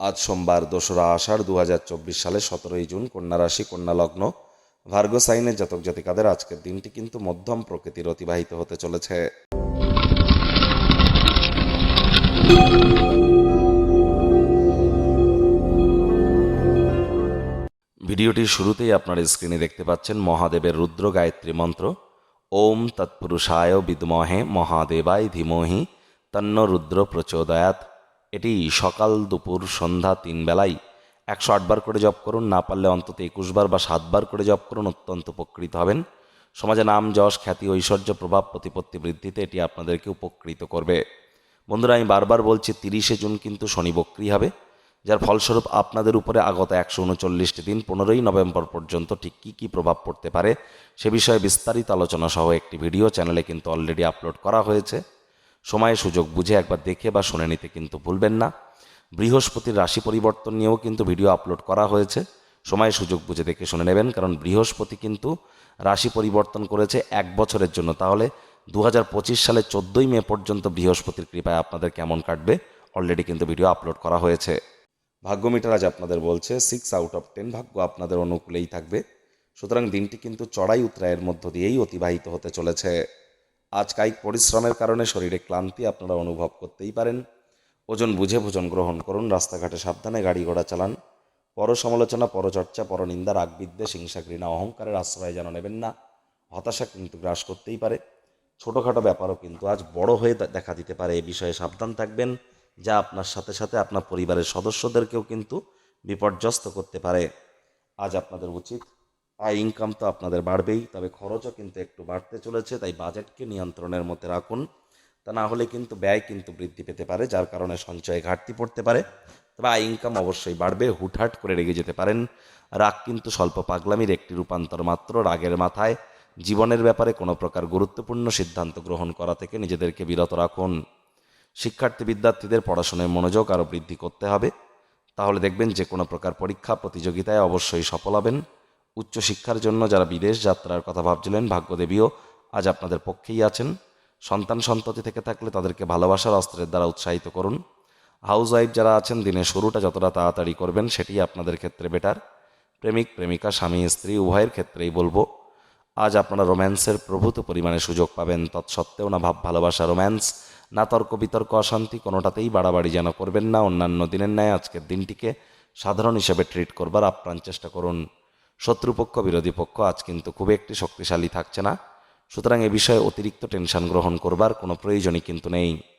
আজ সোমবার দোসরা আষাঢ় দু চব্বিশ সালে সতেরোই জুন কন্যা রাশি, কন্যা লগ্ন। ভার্গ সাইনের জাতক জাতিকাদের আজকের দিনটি কিন্তু মধ্যম প্রকৃতির অতিবাহিত হতে চলেছে। ভিডিওটির শুরুতেই আপনার স্ক্রিনে দেখতে পাচ্ছেন মহাদেবের রুদ্র গায়ত্রী মন্ত্র। ওম তৎপুরুষায় বিদ্মহে মহাদেবায় ধীমহি তন্ন রুদ্র প্রচোদয়াত এটি সকাল দুপুর সন্ধ্যা তিন বেলায় একশো আটবার করে জপ করুন, না পারলে অন্তত একুশবার বা সাতবার করে জপ করুন, অত্যন্ত উপকৃত হবেন। সমাজে নাম, যশ, খ্যাতি, ঐশ্বর্য, প্রভাব, প্রতিপত্তি বৃদ্ধিতে এটি আপনাদেরকে উপকৃত করবে। বন্ধুরা, আমি বারবার বলছি, তিরিশে জুন কিন্তু শনি বক্রি হবে, যার ফলস্বরূপ আপনাদের উপরে আগত একশো উনচল্লিশটি দিন, পনেরোই নভেম্বর পর্যন্ত ঠিক কী কী প্রভাব পড়তে পারে, সে বিষয়ে বিস্তারিত আলোচনা সহ একটি ভিডিও চ্যানেলে কিন্তু অলরেডি আপলোড করা হয়েছে। সময় সুযোগ বুঝে একবার দেখে বা শুনে নিতে কিন্তু ভুলবেন না। বৃহস্পতির রাশি পরিবর্তন নিয়েও কিন্তু ভিডিও আপলোড করা হয়েছে। সময় সুযোগ বুঝে দেখে শুনে নেবেন, কারণ বৃহস্পতি কিন্তু রাশি পরিবর্তন করেছে এক বছরের জন্য। তাহলে দু হাজার পঁচিশ সালে চোদ্দোই মে পর্যন্ত বৃহস্পতির কৃপায় আপনাদের কেমন কাটবে? অলরেডি কিন্তু ভিডিও আপলোড করা হয়েছে। ভাগ্য মিটার আজ আপনাদের বলছে সিক্স আউট অফ টেন ভাগ্য আপনাদের অনুকূলেই থাকবে। সুতরাং দিনটি কিন্তু চড়াই উত্তরায়ের মধ্য দিয়েই অতিবাহিত হতে চলেছে। আজ কায়িক পরিশ্রমের কারণে শরীরে ক্লান্তি আপনারা অনুভব করতেই পারেন। ওজন বুঝে ভোজন গ্রহণ করুন, রাস্তাঘাটে সাবধানে গাড়ি ঘোড়া চালান। পর সমালোচনা পরচর্চা, পরনিন্দা রাগ বিদ্বেষ হিংসা ঘৃণা অহংকারের আশ্রয় যেন নেবেন না, হতাশা কিন্তু গ্রাস করতেই পারে। ছোটোখাটো ব্যাপারও কিন্তু আজ বড় হয়ে দেখা দিতে পারে। এ বিষয়ে সাবধান থাকবেন, যা আপনার সাথে সাথে আপনার পরিবারের সদস্যদেরকেও কিন্তু বিপর্যস্ত করতে পারে। আজ আপনাদের উচিত আয় ইনকাম তো আপনাদের বাড়বেই, তবে খরচও কিন্তু একটু বাড়তে চলেছে, তাই বাজেটকে নিয়ন্ত্রণের মধ্যে রাখুন। তা না হলে কিন্তু ব্যয় কিন্তু বৃদ্ধি পেতে পারে, যার কারণে সঞ্চয়ে ঘাটতি পড়তে পারে। তবে আয় ইনকাম অবশ্যই বাড়বে, হুটহাট করে রেগে যেতে পারেন। রাগ কিন্তু স্বল্প পাগলামির একটি রূপান্তর মাত্র, রাগের মাথায়। জীবনের ব্যাপারে কোনো প্রকার গুরুত্বপূর্ণ সিদ্ধান্ত গ্রহণ করা থেকে নিজেদেরকে বিরত রাখুন। শিক্ষার্থী বিদ্যার্থীদের পড়াশোনায় মনোযোগ আরও বৃদ্ধি করতে হবে। তাহলে দেখবেন যে কোনো প্রকার পরীক্ষা, প্রতিযোগিতায় অবশ্যই সফল হবেন। উচ্চশিক্ষার জন্য যারা বিদেশ যাত্রার কথা ভাবছিলেন, ভাগ্যদেবীও আজ আপনাদের পক্ষেই আছেন। সন্তান সন্ততি থেকে থাকলে তাদেরকে ভালোবাসার অস্ত্রের দ্বারা উৎসাহিত করুন। হাউস ওয়াইফ যারা আছেন, দিনের শুরুটা যতটা তাড়াতাড়ি করবেন, সেটি আপনাদের ক্ষেত্রে বেটার। প্রেমিক, প্রেমিকা, স্বামী, স্ত্রী, উভয়ের ক্ষেত্রেই বলব, আজ আপনারা রোম্যান্সের প্রভূত পরিমাণে সুযোগ পাবেন। তৎসত্ত্বেও না ভাব, ভালোবাসা, রোম্যান্স, না তর্ক, বিতর্ক, অশান্তি, কোনোটাতেই বাড়াবাড়ি যেন করবেন না। অন্যান্য দিনের ন্যায় আজকের দিনটিকে সাধারণ হিসেবে ট্রিট করবার আপ্রাণ চেষ্টা করুন। শত্রুপক্ষ, বিরোধী পক্ষ আজ কিন্তু খুব একটি শক্তিশালী থাকছে না। সুতরাং এ বিষয়ে অতিরিক্ত টেনশন গ্রহণ করবার কোনো প্রয়োজনই কিন্তু নেই।